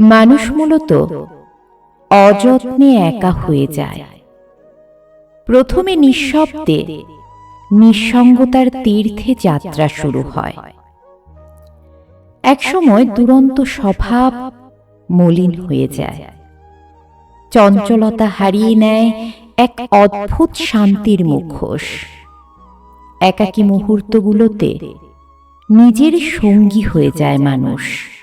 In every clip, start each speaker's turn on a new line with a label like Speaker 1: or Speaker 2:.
Speaker 1: মানুষ মূলত অযত্নে একা হয়ে যায়। প্রথমে নিঃশব্দে নিঃসঙ্গতার তীর্থে যাত্রা শুরু হয়। একসময় দুরন্ত স্বভাব মলিন হয়ে যায়। চঞ্চলতা হারিয়ে নেয় এক অদ্ভুত শান্তির মুখোশ। একাকী মুহূর্তগুলোতে নিজের সঙ্গী হয়ে যায় মানুষ।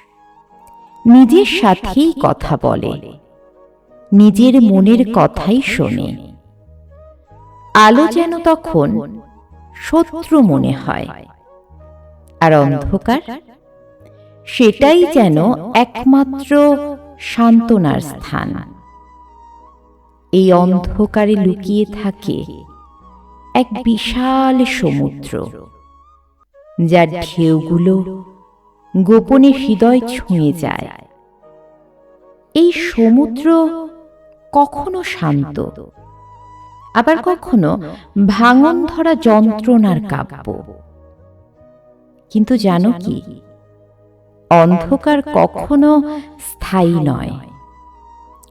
Speaker 1: নিজের সাথেই কথা বলে। নিজের মনের কথাই শোনে। আলো যেন তখন শত্রু মনে হয়। আর অন্ধকার? সেটাই যেন একমাত্র সান্ত্বনার স্থান। এই অন্ধকারে লুকিয়ে থাকে এক বিশাল সমুদ্র, যার ঢেউগুলো গোপনে হৃদয় ছুঁয়ে যায়। এই সমুদ্র কখনো শান্ত, আবার কখনো ভাঙন ধরা যন্ত্রণার কাব্য। কিন্তু জানো কি? অন্ধকার কখনো স্থায়ী নয়।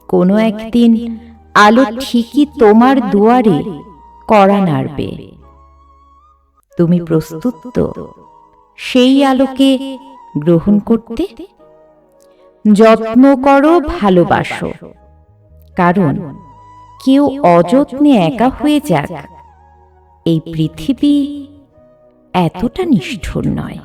Speaker 1: কোনো একদিন আলো ঠিকই তোমার দুয়ারে কড়া নাড়বে। তুমি প্রস্তুত তো? সেই আলোকে গ্রহণ করতে যত্ন করো ভালোবাসো। কারণ কেউ অযত্নে একা হয়ে যাক। এই পৃথিবী এতটা নিষ্ঠুর নয়।